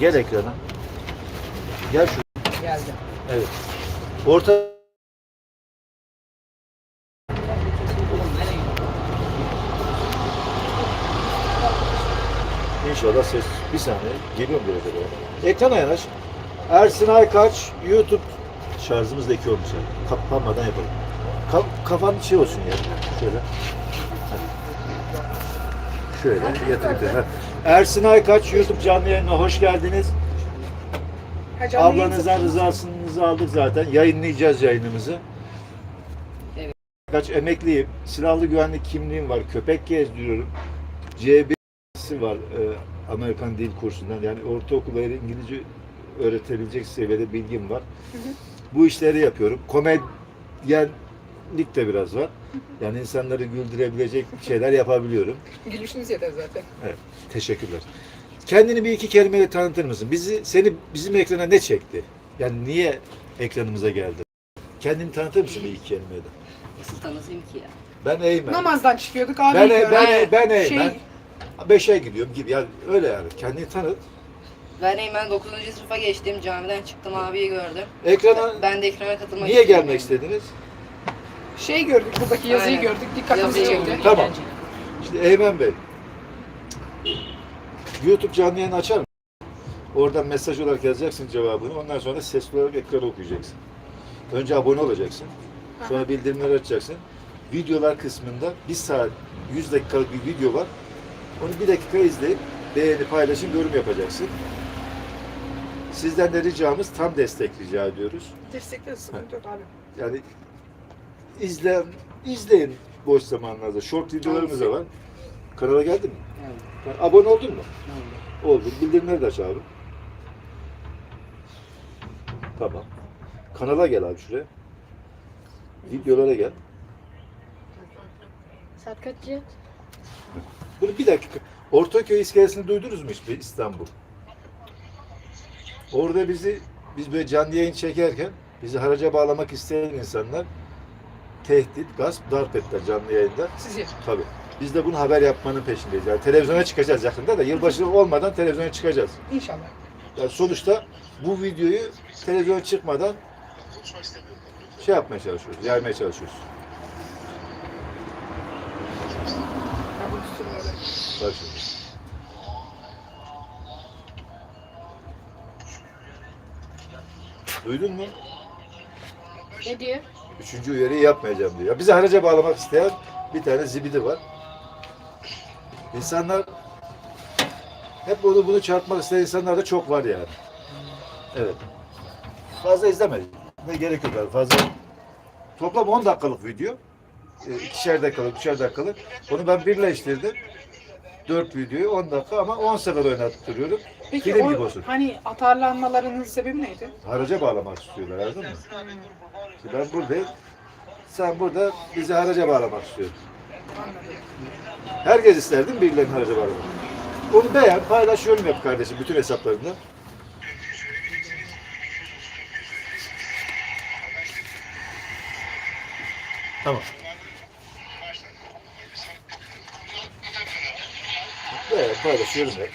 Gel ekrana. Gel şu. Geldi. Evet. Orta İnşallah ses bir saniye geliyorum biraz oraya. Ekrana yanaş. Ersin Aykaç YouTube şarjımız da iki olmuş yani. Kapanmadan yapalım. Ka- kafan şey olsun ya. Şöyle. Şöyle yatırdı. Heh. Ersin Aykaç YouTube canlı yayınına hoş geldiniz. Ha, canlı yayın Ablanızdan satıyorsunuz. rızasını aldık zaten. Yayınlayacağız yayınımızı. Evet. Kaç emekliyim. Silahlı güvenlik kimliğim var. Köpek gezdiriyorum. C1'si var e, Amerikan Dil Kursu'ndan. Yani ortaokula İngilizce öğretebilecek seviyede bilgim var. Bu işleri yapıyorum. Komedyenlik de biraz var. Yani insanları güldürebilecek şeyler yapabiliyorum. Gülüşünüz yeter zaten. Evet, teşekkürler. Kendini bir iki kelimeyle tanıtır mısın? Bizi seni bizim ekrana ne çekti? Yani niye ekranımıza geldi? Kendini tanıtır mısın bir iki kelimeyle? Nasıl tanısayım ki ya? Ben Eymen. Namazdan çıkıyorduk abi. Ben gidiyor. ben ben Şey, Eymen. Beşe gidiyorum gibi. Yani öyle yani. Kendini tanıt. Ben Eymen 9. sınıfa geçtim. Camiden çıktım abiyi gördüm. Ekrana Ben de ekrana katılmak niye gelmek istediniz? Şey gördük buradaki yazıyı Aynen. gördük dikkatimizi Yazıyı çekti. gördük. Tamam. eğlenceli. İşte Eymen Bey. YouTube canlı yayını açar mısın? Oradan mesaj olarak yazacaksın cevabını. Ondan sonra sesli olarak ekrana okuyacaksın. Önce abone olacaksın. Sonra bildirimleri açacaksın. Videolar kısmında bir saat 100 dakikalık bir video var. Onu bir dakika izleyip beğeni, paylaşın, yorum yapacaksın. Sizden de ricamız tam destek rica ediyoruz. Destekler sıkıntı yok abi. Yani izle, izleyin boş zamanlarda. Short videolarımız da var. Kanala geldin mi? Evet. Yani abone oldun mu? Oldu. Oldun. Bildirimleri de aç abi. Tamam. Kanala gel abi şuraya. Videolara gel. Saat kaç ya? Bunu bir dakika. Ortaköy iskelesini duydunuz mu hiç bir İstanbul? Orada bizi biz böyle canlı yayın çekerken bizi haraca bağlamak isteyen insanlar tehdit, gasp, darp ettiler canlı yayında. Sizi. Tabii. Biz de bunu haber yapmanın peşindeyiz. Yani televizyona çıkacağız yakında da yılbaşı olmadan televizyona çıkacağız. İnşallah. Yani sonuçta bu videoyu televizyona çıkmadan şey yapmaya çalışıyoruz, yaymaya çalışıyoruz. Bak şimdi. Duydun mu? Ne diyor? Üçüncü uyarıyı yapmayacağım diyor. Bizi haraca bağlamak isteyen bir tane zibidi var. İnsanlar hep bunu bunu çarpmak isteyen insanlar da çok var yani. Evet. Fazla izlemeyin. Ne gerek yok. Fazla. Toplam 10 dakikalık video. E, ikişer dakikalık, üçer dakikalık. Onu ben birleştirdim. 4 videoyu 10 dakika ama 10 sefer oynattırıyorum. Peki Film gibi o olsun. hani atarlanmalarının sebebi neydi? Haraca bağlamak istiyorlar anladın mı? Şimdi ben buradayım. Sen burada bizi haraca bağlamak istiyorsun. Herkes ister değil mi birilerinin haraca bağlamak? Onu beğen, paylaş, yorum yap kardeşim bütün hesaplarında. Tamam. Beğen, paylaş, yorum yap.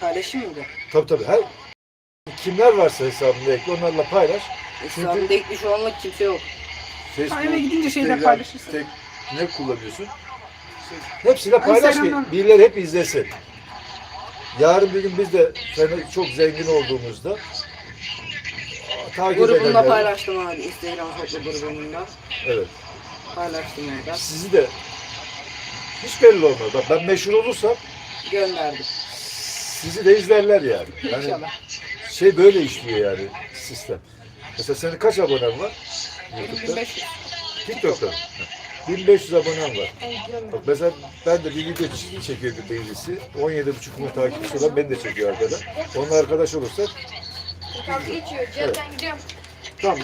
Paylaşayım mı bu? Tabii tabii. Her, kimler varsa hesabında ekle, onlarla paylaş. Hesabımda ekli şu anlık kimse yok. Facebook, eve gidince şeyler Instagram, paylaşırsın. tek- ne kullanıyorsun? Hepsiyle paylaş ki Instagram'dan. birileri hep izlesin. Yarın bir gün biz de fena- çok zengin olduğumuzda takip Grubumda edenler, paylaştım abi. Instagram toplu grubumda. evet, Paylaştım orada. sizi de hiç belli olmaz. Bak ben meşhur olursam Gönderdim. sizi de izlerler yani. yani İnşallah. şey böyle işliyor yani sistem. Mesela senin kaç abonen var? YouTube'da? 1500. TikTok'ta. 1500 abonem var. Bak mesela ben de bir video ç- çekiyordum birisi. 17,5 milyon takipçisi olan beni de çekiyor arkada. Onunla arkadaş olursak Kavga geçiyor. Cihat ben gidiyorum. tamam